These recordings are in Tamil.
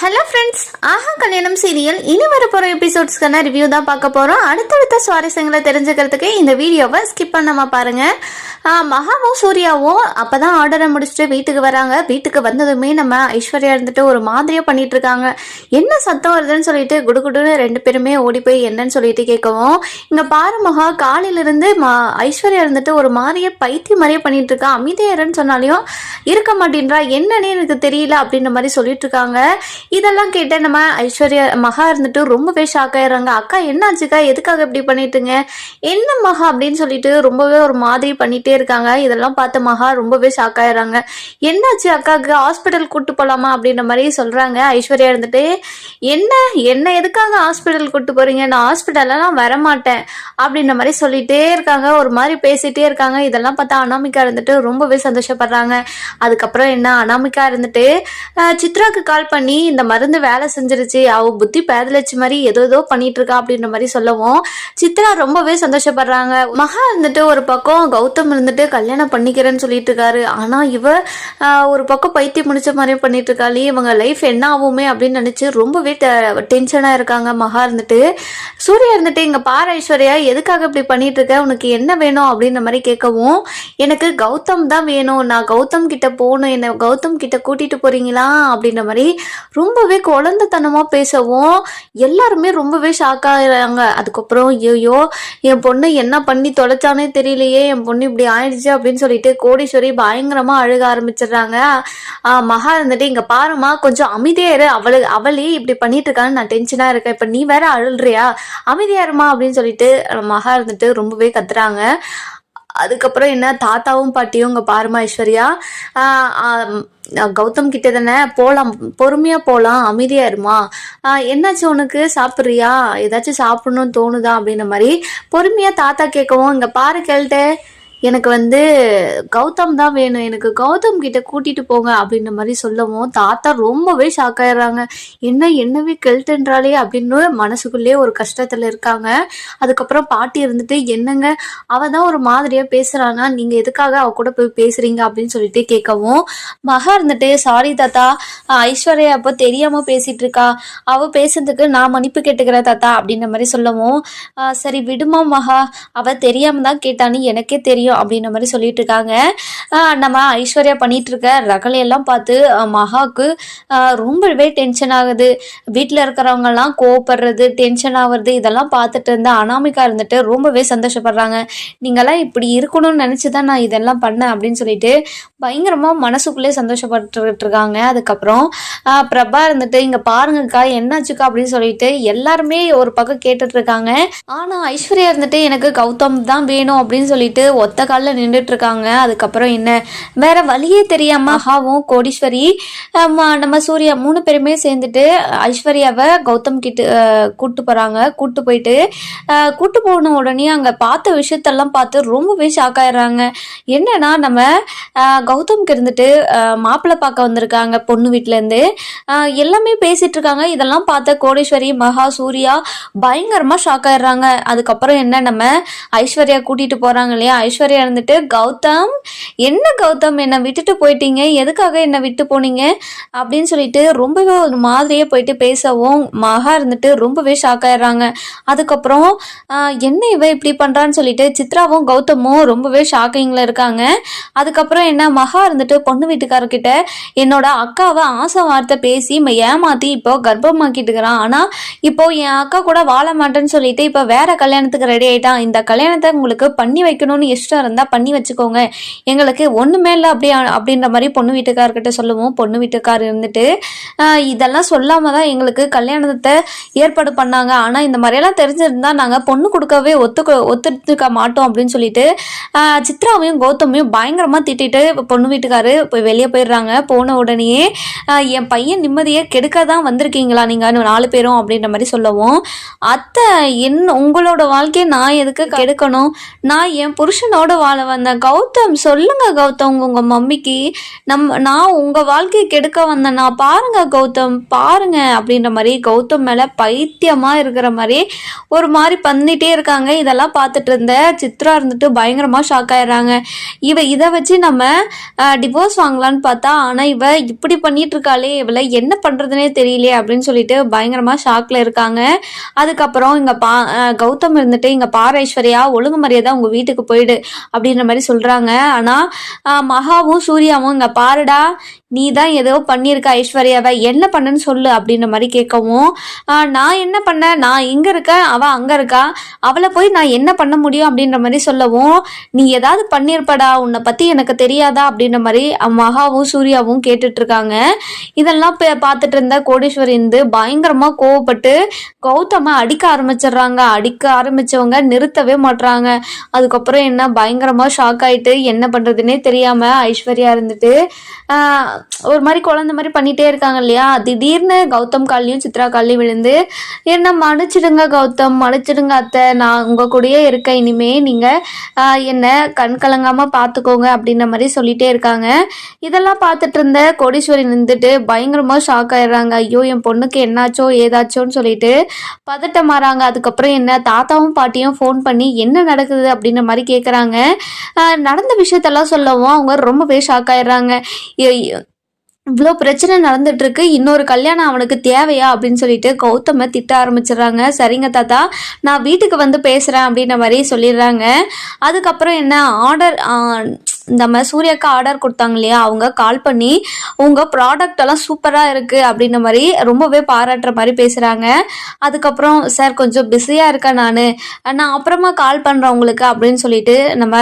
ஹலோ ஃப்ரெண்ட்ஸ் ஆஹா கல்யாணம் சீரியல் இனி வரப்போகிற எபிசோட்ஸ்க்கான ரிவ்யூ தான் பார்க்க போகிறோம் அடுத்தடுத்த சுவாரஸ்யங்களை தெரிஞ்சுக்கிறதுக்கு இந்த வீடியோவை ஸ்கிப் பண்ணாமல் பாருங்கள் மகாவும் சூர்யாவும் அப்போ தான் ஆர்டரை முடிச்சுட்டு வீட்டுக்கு வராங்க. வீட்டுக்கு வந்ததுமே நம்ம ஐஸ்வர்யா இருந்துட்டு ஒரு மாதிரியாக பண்ணிட்டு இருக்காங்க என்ன சத்தம் வருதுன்னு சொல்லிட்டு குடுகுடுன்னு ரெண்டு பேருமே ஓடி போய் என்னன்னு சொல்லிட்டு கேட்கவும் இங்கே பாரு மகா காலையிலேருந்து மா ஐஸ்வர்யா இருந்துட்டு ஒரு மாதிரியே பைத்தியம் மாதிரியே பண்ணிட்டு இருக்கா அமைதியாருன்னு சொன்னாலையும் இருக்க மாட்டேன்றா. என்னன்னு எனக்கு தெரியல அப்படின்ற மாதிரி சொல்லிட்டு இருக்காங்க இதெல்லாம் கேட்ட நம்ம ஐஸ்வர்யா மகா இருந்துட்டு ரொம்பவே ஷாக் ஆயிடுறாங்க. அக்கா என்னாச்சுக்கா? எதுக்காக இப்படி பண்ணிட்டுங்க? என்ன மகா அப்படின்னு சொல்லிட்டு ரொம்பவே ஒரு மாதிரி பண்ணிட்டே இருக்காங்க. இதெல்லாம் பார்த்து மகா ரொம்பவே ஷாக் ஆயிடுறாங்க. என்னாச்சு அக்காவுக்கு? ஹாஸ்பிட்டல் கூட்டு போலாமா அப்படின்ற மாதிரி சொல்றாங்க. ஐஸ்வர்யா இருந்துட்டு என்ன? என்ன எதுக்காக ஹாஸ்பிட்டல் கூட்டு போறீங்க? நான் ஹாஸ்பிட்டல்லாம் வரமாட்டேன். அப்படின்ற மாதிரி சொல்லிட்டே இருக்காங்க. ஒரு மாதிரி பேசிட்டே இருக்காங்க. இதெல்லாம் பார்த்தா அனாமிகா இருந்துட்டு ரொம்பவே சந்தோஷப்படுறாங்க. அதுக்கப்புறம் என்ன? அனாமிகா இருந்துட்டு சித்ராக்கு கால் பண்ணி இந்த இந்த மருந்து வேலை செஞ்சிருச்சு. அவ புத்தி பேதலிச்சு மாதிரி ஏதோ ஏதோ பண்ணிட்டு இருக்கா அப்படின்ற மாதிரி சொல்லவும் சித்ரா ரொம்பவே சந்தோஷப்படுறாங்க. மகா இருந்துட்டு ஒரு பக்கம் கௌதம் இருந்துட்டு கல்யாணம் பண்ணிக்கிறேன்னு சொல்லிட்டு இருக்காரு ஆனா இவ ஒரு பக்கம் பைத்தியம் முடிச்ச மாதிரி பண்ணிட்டு இருக்காளே இவங்க லைஃப் என்ன ஆகுமே அப்படின்னு நினைச்சு ரொம்பவே டென்ஷனா இருக்காங்க மகா இருந்துட்டு. சூர்யா இருந்துட்டு இங்க பார் ஐஸ்வர்யா எதுக்காக இப்படி பண்ணிட்டு இருக்க உனக்கு என்ன வேணும்? அப்படின்ற மாதிரி கேட்கவும் எனக்கு கௌதம் தான் வேணும். நான் கௌதம் கிட்ட போகணும். என்ன கௌதம் கிட்ட கூட்டிட்டு போறீங்களா? அப்படின்ற மாதிரி ரொம்பவே குழந்தைத்தனமா பேசவும் எல்லாருமே ரொம்பவே ஷாக் ஆகிறாங்க அதுக்கப்புறம் ஐயோ என் பொண்ணு என்ன பண்ணி தொலைச்சானே தெரியலையே என் பொண்ணு இப்படி ஆயிடுச்சு அப்படின்னு சொல்லிட்டு கோடீஸ்வரி பயங்கரமா அழுக ஆரம்பிச்சிடுறாங்க. மகா இருந்துட்டு இங்க பாருமா கொஞ்சம் அமைதியா இரு. அவளு அவளே இப்படி பண்ணிட்டு இருக்கான்னு நான் டென்ஷனா இருக்கேன். இப்ப நீ வேற அழுல்றியா அமைதியா இருமா அப்படின்னு சொல்லிட்டு மகா இருந்துட்டு ரொம்பவே கத்துறாங்க. அதுக்கப்புறம் என்ன தாத்தாவும் பாட்டியும் இங்கே பாருமா ஐஸ்வர்யா. கௌதம் கிட்ட தானே போகலாம் பொறுமையாக போகலாம் அமைதியாக இருமா. என்னாச்சு உனக்கு? சாப்பிட்றியா? ஏதாச்சும் சாப்பிடணும்னு தோணுதா? அப்படின்ற மாதிரி பொறுமையாக தாத்தா கேட்கவும் இங்கே பாரு கேள்ட்டு எனக்கு வந்து கௌதம் தான் வேணும். எனக்கு கௌதம் கிட்ட கூட்டிட்டு போங்க அப்படின்ற மாதிரி சொல்லவும் தாத்தா ரொம்பவே ஷாக் ஆயிடுறாங்க. என்ன என்னவே கெல்ட்டுன்றாலே அப்படின்னு மனசுக்குள்ளேயே ஒரு கஷ்டத்துல இருக்காங்க. அதுக்கப்புறம் பாட்டி இருந்துட்டு என்னங்க அவ தான் ஒரு மாதிரியா பேசுறானா? நீங்க எதுக்காக அவ கூட போய் பேசுறீங்க அப்படின்னு சொல்லிட்டு கேட்கவும் மகா இருந்துட்டு சாரி தாத்தா ஐஸ்வர்யா அப்போ தெரியாம பேசிட்டு இருக்கா. அவ பேசுறதுக்கு நான் மன்னிப்பு கேட்டுக்கிறேன் தாத்தா. அப்படின்ற மாதிரி சொல்லவும் சரி விடுமா மகா. அவ தெரியாம தான் கேட்டான்னு எனக்கே தெரியும். அப்படின்ற மாதிரி சொல்லிட்டு இருக்காங்க நம்ம ஐஸ்வர்யா பண்ணிட்டு இருக்க ரகலையெல்லாம் பார்த்து மகாவுக்கு ரொம்பவே டென்ஷன் ஆகுது. வீட்டில் இருக்கிறவங்கலாம் கோவப்படுறது டென்ஷன் ஆகுறது இதெல்லாம் பார்த்துட்டு இருந்தா அனாமிகா இருந்துட்டு ரொம்பவே சந்தோஷப்படுறாங்க. நீங்கெல்லாம் இப்படி இருக்கணும்னு நினச்சி தான் நான் இதெல்லாம் பண்ணேன் அப்படின்னு சொல்லிட்டு பயங்கரமாக மனசுக்குள்ளே சந்தோஷப்பட்டுக்கிட்டு இருக்காங்க அதுக்கப்புறம் பிரபா இருந்துட்டு இங்கே பாருங்கக்கா என்னாச்சுக்கா? அப்படின்னு சொல்லிட்டு எல்லாருமே ஒரு பக்கம் கேட்டுட்டு இருக்காங்க. ஆனால் ஐஸ்வர்யா இருந்துட்டு எனக்கு கௌதம் தான் வேணும் அப்படின்னு சொல்லிட்டு ஒத்த காலில் நின்றுட்டு இருக்காங்க அதுக்கப்புறம் என்ன? வேற வழியே தெரியாம ஹாவும் கோடீஸ்வரி நம்ம சூர்யா மூணு பேருமே சேர்ந்துட்டு ஐஸ்வர்யாவை கௌதம் கிட்ட கூட்டு போறாங்க. கூட்டு போயிட்டு ஆஹ் கூட்டு போன உடனே அங்க பார்த்த விஷயத்தெல்லாம் பார்த்து ரொம்பவே ஷாக் ஆயிடுறாங்க. என்னன்னா நம்ம கௌதம்க்கு இருந்துட்டு மாப்பிள்ளை பார்க்க வந்திருக்காங்க பொண்ணு வீட்டிலேருந்து இருந்து. எல்லாமே பேசிட்டு இருக்காங்க. இதெல்லாம் பார்த்த கோடீஸ்வரி மகா சூர்யா பயங்கரமா ஷாக் ஆயிடுறாங்க. அதுக்கப்புறம் என்ன? நம்ம ஐஸ்வர்யா கூட்டிட்டு போறாங்க இல்லையா? ஐஸ்வர்யா இருந்துட்டு கௌதம் என்ன கௌதம்? என்னை விட்டுட்டு போயிட்டீங்க. எதுக்காக என்னை விட்டு போனீங்க? அப்படின்னு சொல்லிட்டு ரொம்பவே ஒரு மாதிரியே போயிட்டு பேசவும் மகா இருந்துட்டு ரொம்பவே ஷாக் ஆயிடுறாங்க. அதுக்கப்புறம் என்ன இவ இப்படி பண்ணுறான்னு சொல்லிட்டு சித்ராவும் கௌதமும் ரொம்பவே ஷாக்கிங்ல இருக்காங்க. அதுக்கப்புறம் என்ன மகா இருந்துட்டு பொண்ணு வீட்டுக்காரர்கிட்ட என்னோட அக்காவை ஆசை வார்த்தை பேசி ஏமாற்றி ஏமாத்தி இப்போ கர்ப்பமாக்கிட்டு இருக்கிறான் இப்போ என் அக்கா கூட வாழ மாட்டேன்னு சொல்லிட்டு இப்போ வேற கல்யாணத்துக்கு ரெடி ஆயிட்டான் இந்த கல்யாணத்தை உங்களுக்கு பண்ணி வைக்கணும்னு இஷ்டம் இருந்தா பண்ணி வச்சுக்கோங்க. எங்களுக்கு ஒண்ணுமே இல்லை அப்படி அப்படின்ற மாதிரி பொண்ணு வீட்டுக்காரர்கிட்ட சொல்லுவோம். பொண்ணு வீட்டுக்காரர் இருந்துட்டு இதெல்லாம் சொல்லாம தான் எங்களுக்கு கல்யாணத்தை ஏற்பாடு பண்ணாங்க. ஆனா இந்த மாதிரியெல்லாம் தெரிஞ்சிருந்தா நாங்க பொண்ணு கொடுக்கவே ஒத்துக்க ஒத்துக்க மாட்டோம் அப்படின்னு சொல்லிட்டு சித்ராவையும் கௌதமையும் பயங்கரமா திட்டிட்டு பொண்ணு வீட்டுக்காரு போய் வெளியே போயிடுறாங்க. போன உடனேயே என் பையன் நிம்மதியை கெடுக்க தான் வந்திருக்கீங்களா நீங்க? நாலு பேரும் அப்படின்ற மாதிரி சொல்லவும். அத்தை என் உங்களோட வாழ்க்கையை நான் எதுக்கு கெடுக்கணும்? நான் என் புருஷனோட பொண்ணோட வாழ வந்தேன் கௌதம். சொல்லுங்க கௌதம் உங்க மம்மிக்கு. நம் நான் உங்க வாழ்க்கையை கெடுக்க வந்தேன் நான் பாருங்க கௌதம் பாருங்க அப்படின்ற மாதிரி கௌதம் மேல பைத்தியமா இருக்கிற மாதிரி ஒரு மாதிரி பண்ணிட்டே இருக்காங்க. இதெல்லாம் பார்த்துட்டு இருந்த சித்ரா இருந்துட்டு பயங்கரமா ஷாக் ஆயிடுறாங்க. இவ இதை வச்சு நம்ம டிவோர்ஸ் வாங்கலாம்னு பார்த்தா ஆனா இவ இப்படி பண்ணிட்டு இருக்காளே இவளை என்ன பண்றதுனே தெரியலையே அப்படின்னு சொல்லிட்டு பயங்கரமா ஷாக்ல இருக்காங்க. அதுக்கப்புறம் இங்க பா கௌதம் இருந்துட்டு இங்க பாரேஸ்வரியா ஒழுங்கு மரியாதை உங்க வீட்டுக்கு போயிடு. அப்படின்ற மாதிரி சொல்றாங்க. ஆனா மகாவும் சூர்யாவும் இங்க பாருடா நீ தான் ஏதோ பண்ணியிருக்க ஐஸ்வர்யாவை. என்ன பண்ணன்னு சொல்லு அப்படின்ற மாதிரி கேட்கவும் ஆஹ் நான் என்ன பண்ணேன்? நான் இங்க இருக்கேன் அவ அங்க இருக்கா? அவளை போய் நான் என்ன பண்ண முடியும் அப்படின்ற மாதிரி சொல்லவும் நீ ஏதாவது பண்ணியிருப்படா உன்னை பத்தி எனக்கு தெரியாதா? அப்படின்ற மாதிரி மகாவும் சூர்யாவும் கேட்டுட்டு இருக்காங்க இதெல்லாம் பார்த்துட்டு இருந்த கோடீஸ்வரி இருந்து பயங்கரமா கோவப்பட்டு கௌதம அடிக்க ஆரம்பிச்சிடுறாங்க. அடிக்க ஆரம்பிச்சவங்க நிறுத்தவே மாட்டுறாங்க அதுக்கப்புறம் என்ன பயங்கரமா ஷாக் ஆயிட்டு என்ன பண்றதுன்னே தெரியாம ஐஸ்வர்யா இருந்துட்டு ஒரு மாதிரி குழந்தை மாதிரி பண்ணிட்டே இருக்காங்க இல்லையா? திடீர்னு கௌதம் காலையும் சித்ரா கால்லையும் விழுந்து என்ன மன்னிச்சிடுங்க கௌதம் மன்னிச்சிடுங்க அத்தை. நான் உங்க கூடயே இருக்கேன். இனிமே நீங்க என்னை என்ன கண் கலங்காம பாத்துக்கோங்க அப்படின்ற மாதிரி சொல்லிட்டே இருக்காங்க. இதெல்லாம் பார்த்துட்டு இருந்த கோடீஸ்வரி நின்றுட்டு பயங்கரமா ஷாக் ஆயிடுறாங்க. ஐயோ என் பொண்ணுக்கு என்னாச்சோ ஏதாச்சோன்னு சொல்லிட்டு பதட்டமாறாங்க. அதுக்கப்புறம் என்ன தாத்தாவும் பாட்டியும் ஃபோன் பண்ணி என்ன நடக்குது அப்படின்ற மாதிரி கேட்குறாங்க நடந்த விஷயத்தெல்லாம் சொல்லவும் அவங்க ரொம்பவே ஷாக் ஆயிடுறாங்க. இவ்வளோ பிரச்சனை நடந்துட்டு இருக்கு இன்னொரு கல்யாணம் அவனுக்கு தேவையா அப்படின்னு சொல்லிட்டு கௌதம திட்ட ஆரம்பிச்சிடுறாங்க. சரிங்க தாத்தா நான் வீட்டுக்கு வந்து பேசுகிறேன் அப்படின்ற மாதிரி சொல்லிடுறாங்க. அதுக்கப்புறம் என்ன? ஆர்டர் நம்ம சூர்யாக்கு ஆர்டர் கொடுத்தாங்க இல்லையா? அவங்க கால் பண்ணி உங்கள் ப்ராடக்ட் எல்லாம் சூப்பராக இருக்குது அப்படின்ற மாதிரி ரொம்பவே பாராட்டுற மாதிரி பேசுகிறாங்க அதுக்கப்புறம் சார் கொஞ்சம் பிஸியாக இருக்கேன் நான். நான் அப்புறமா கால் பண்ணுறேன் உங்களுக்கு அப்படின்னு சொல்லிட்டு நம்ம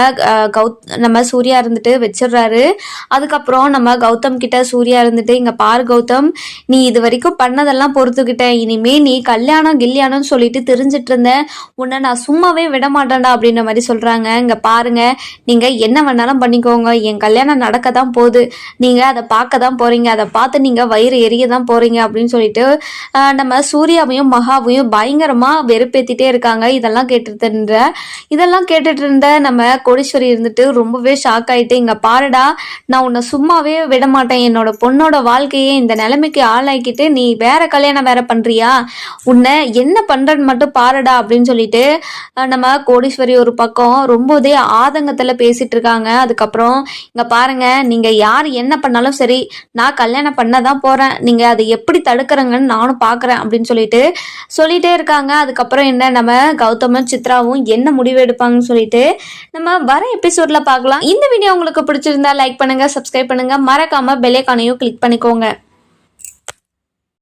கௌத் நம்ம சூர்யா இருந்துட்டு வச்சிடுறாரு. அதுக்கப்புறம் நம்ம கௌதம் கிட்ட சூர்யா இருந்துட்டு இங்கே பார் கௌதம் நீ இது வரைக்கும் பண்ணதெல்லாம் பொறுத்துக்கிட்டேன் இனிமே நீ கல்யாணம் கில்யாணம்னு சொல்லிட்டு தெரிஞ்சிட்டு இருந்தேன் உன்னை நான் சும்மாவே விட மாட்டேன்டா அப்படின்ற மாதிரி சொல்கிறாங்க இங்கே பாருங்க நீங்கள் என்ன வேணாலும் பண்ணி பண்ணிக்கோங்க என் கல்யாணம் நடக்க தான் போகுது. நீங்கள் அதை பார்க்க தான் போகிறீங்க அதை பார்த்து நீங்கள் வயிறு எரிய தான் போகிறீங்க அப்படின்னு சொல்லிட்டு நம்ம சூர்யாவையும் மகாவையும் பயங்கரமாக வெறுப்பேற்றிட்டே இருக்காங்க. இதெல்லாம் கேட்டுட்டு இருந்த இதெல்லாம் கேட்டுட்டு இருந்த நம்ம கோடீஸ்வரி இருந்துட்டு ரொம்பவே ஷாக் ஆயிட்டு இங்கே பாருடா நான் உன்னை சும்மாவே விட மாட்டேன் என்னோட பொண்ணோட வாழ்க்கையே இந்த நிலைமைக்கு ஆளாக்கிட்டு நீ வேற கல்யாணம் வேற பண்றியா? உன்னை என்ன பண்றன்னு மட்டும் பாருடா அப்படின்னு சொல்லிட்டு நம்ம கோடீஸ்வரி ஒரு பக்கம் ரொம்பவே ஆதங்கத்துல பேசிட்டு இருக்காங்க அதுக்கு அதுக்கப்புறம் இங்க பாருங்க நீங்க யார் என்ன பண்ணாலும் சரி நான் கல்யாணம் பண்ண தான் போறேன். நீங்க அதை எப்படி தடுக்கிறங்கன்னு நானும் பாக்குறேன் அப்படின்னு சொல்லிட்டு சொல்லிட்டே இருக்காங்க. அதுக்கப்புறம் என்ன நம்ம கௌதமும் சித்ராவும் என்ன முடிவு எடுப்பாங்கன்னு சொல்லிட்டு நம்ம வர எபிசோட்ல பார்க்கலாம் இந்த வீடியோ உங்களுக்கு பிடிச்சிருந்தா லைக் பண்ணுங்க சப்ஸ்கிரைப் பண்ணுங்க. மறக்காம பெல்லைக்கானையும் கிளிக் பண்ணிக்கோங்க.